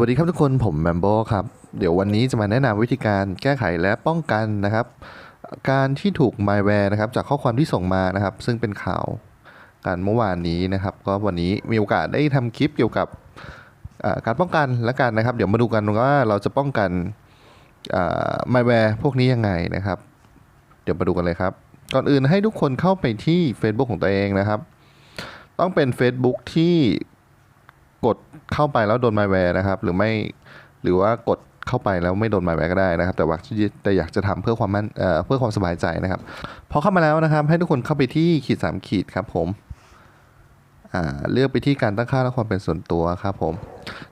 วัสดีครับทุกคนผมแมมโบครับ เดี๋ยววันนี้จะมาแนะนำวิธีการแก้ไขและป้องกันนะครับ การที่ถูก malware นะครับจากข้อความที่ส่งมานะครับ ซึ่งเป็นข่าวการเมื่อวานนี้นะครับ ก็วันนี้มีโอกาสได้ทำคลิปเกี่ยวกับการป้องกันและกันนะครับ เดี๋ยวมาดูกันว่าเราจะป้องกันอ่า malware พวกนี้ยังไงนะครับ เดี๋ยวมาดูกันเลยครับ ก่อนอื่นให้ทุกคนเข้าไปที่ Facebook ของตัวเองนะครับ ต้องเป็น Facebook ที่ กดเข้าไปแล้วโดน malware นะครับ หรือไม่หรือว่ากดเข้าไปแล้วไม่โดน malware ก็ได้นะครับ แต่ว่าแต่อยากจะทำเพื่อความมั่นเอ่อเพื่อความสบายใจนะครับ พอเข้ามาแล้วนะครับ ให้ทุกคนเข้าไปที่ขีดสามขีดครับผมเลือกไปที่การตั้งค่าและความเป็นส่วนตัวครับผม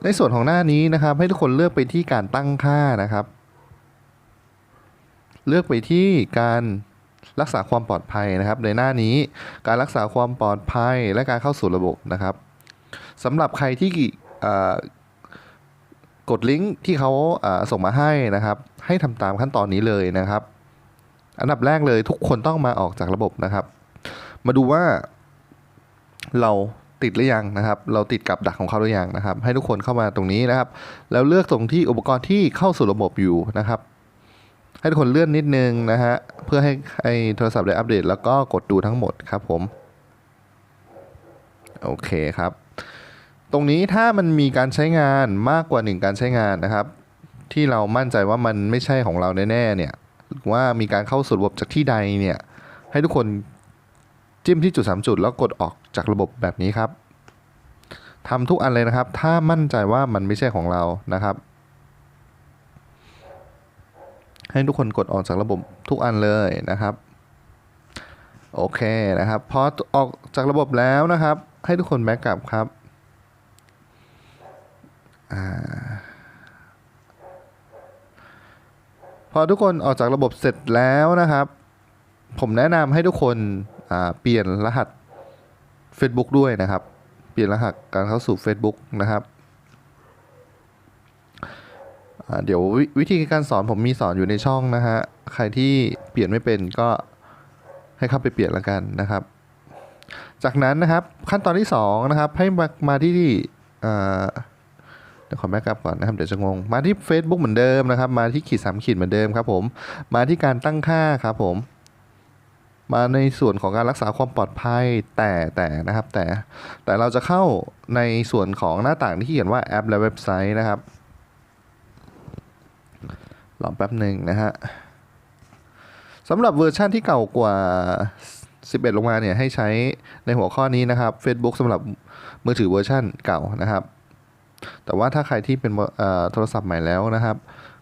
ในส่วนของหน้านี้นะครับ ให้ทุกคนเลือกไปที่การตั้งค่านะครับ เลือกไปที่การรักษาความปลอดภัยนะครับ ในหน้านี้การรักษาความปลอดภัยและการเข้าสู่ระบบนะครับ สำหรับใครที่กดลิงก์ที่เขาส่งมาให้นะครับ ให้ทำตามขั้นตอนนี้เลยนะครับ อันดับแรกเลยทุกคนต้องมาออกจากระบบนะครับ มาดูว่าเราติดหรือยังนะครับ เราติดกับดักของเขาหรือยังนะครับ ให้ทุกคนเข้ามาตรงนี้นะครับ แล้วเลือกตรงที่อุปกรณ์ที่เข้าสู่ระบบอยู่นะครับ ให้ทุกคนเลื่อนนิดนึงนะฮะเพื่อให้ให้โทรศัพท์ได้อัปเดต แล้วก็กดดูทั้งหมดครับผม โอเคครับ ตรงนี้ถ้ามันมีการใช้งานมากกว่าหนึ่งการใช้งานนะครับ ที่เรามั่นใจว่ามันไม่ใช่ของเราแน่ๆเนี่ยหรือว่ามีการเข้าสู่ระบบจากที่ใดเนี่ยให้ทุกคนจิ้มที่จุดสามจุด แล้วกดออกจากระบบแบบนี้ครับทำทุกอันเลยนะครับ ถ้ามั่นใจว่ามันไม่ใช่ของเรานะครับ ให้ทุกคนกดออกจากระบบทุกอันเลยนะครับโอเคนะครับพอออกจากระบบแล้วนะครับ ให้ทุกคนแบ็กกลับครับ พอทุกคนออกจากระบบเสร็จแล้วนะครับ ผมแนะนำให้ทุกคนเปลี่ยนรหัส Facebook ด้วยนะครับ เปลี่ยนรหัสการเข้าสู่ Facebook นะครับเดี๋ยววิวิธีการสอนผมมีสอนอยู่ในช่องนะฮะ ใครที่เปลี่ยนไม่เป็นก็ให้เข้าไปเปลี่ยนละกันนะครับ จากนั้นนะครับขั้นตอนที่2นะครับให้มามาที่อ่าเดี๋ยว ขอแบ็กอัพก่อนนะครับ เดี๋ยวจะงง มาที่ Facebook เหมือนเดิมนะครับ มาที่ขีดสามขีดเหมือนเดิมครับผม มาที่การตั้งค่าครับผม มาในส่วนของการรักษาความปลอดภัยแต่แต่นะครับ แต่แต่เราจะเข้าในส่วนของหน้าต่างที่เขียนว่าแอปและเว็บไซต์นะครับรอแป๊บหนึ่งนะฮะสำหรับเวอร์ชันที่เก่ากว่า 11 ลงมาเนี่ยให้ใช้ในหัวข้อนี้นะครับ Facebook สำหรับมือถือเวอร์ชันเก่านะครับ แต่ว่าถ้าใครที่เป็นโทรศัพท์ใหม่แล้วนะครับ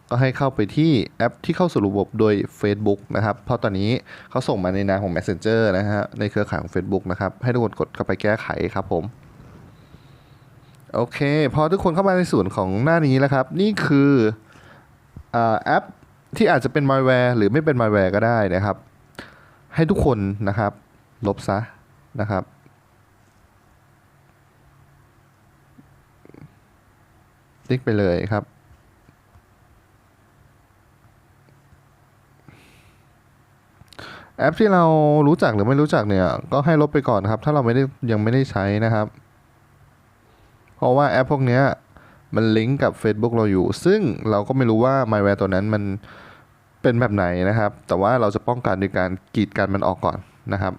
ก็ให้เข้าไปที่แอปที่เข้าสู่ระบบโดย Facebook นะครับ เพราะตอนนี้เขาส่งมาในนามของ Messenger นะฮะในเครือข่ายของ Facebook นะครับ ให้ทุกคนกดเข้าไปแก้ไขครับผมโอเค พอทุกคนเข้ามาในส่วนของหน้านี้แล้วครับ นี่คืออแอปที่อาจจะเป็น malware หรือไม่เป็น malware ก็ได้นะครับ ให้ทุกคนนะครับ ลบซะนะครับ ติ๊กไปเลยครับ แอปที่เรารู้จักหรือไม่รู้จักเนี่ย ก็ให้ลบไปก่อนครับ ถ้าเราไม่ได้ยังไม่ได้ใช้นะครับ เพราะว่าแอปพวกนี้มันลิงก์กับ Facebook เราอยู่ ซึ่งเราก็ไม่รู้ว่า malware ตัวนั้นมันเป็นแบบไหนนะครับ แต่ว่าเราจะป้องกันโดยการกรีดกันมันออกก่อนนะครับ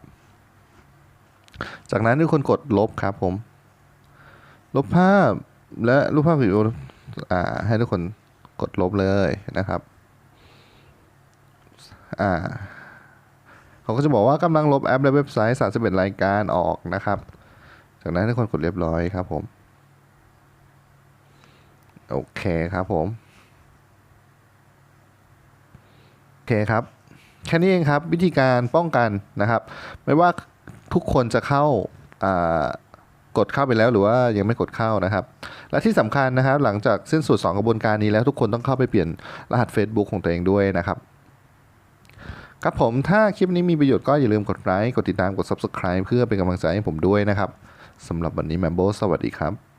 จากนั้นทุกคนกดลบครับผม ลบภาพ และรูปภาพวิดีโออ่าให้ทุกคนกดลบเลยนะครับอ่าเขาก็จะบอกว่ากำลังลบแอปและเว็บไซต์31รายการออกนะครับ จากนั้นทุกคนกดเรียบร้อยครับผม โอเคครับผม โอเคครับ แค่นี้เองครับวิธีการป้องกันนะครับ ไม่ว่าทุกคนจะเข้า กดเข้าไปแล้วหรือว่ายังไม่กดเข้านะครับ และที่สำคัญนะครับ หลังจากสิ้นสุด 2 กระบวนการนี้แล้วทุกคนต้องเข้าไปเปลี่ยนรหัส Facebook ของตัวเองด้วยนะครับครับผมถ้าคลิปนี้มีประโยชน์ก็อย่าลืมกดไลค์กดติดตามกด Subscribe เพื่อเป็นกำลังใจให้ผมด้วยนะครับสำหรับวันนี้แมมโบสวัสดีครับ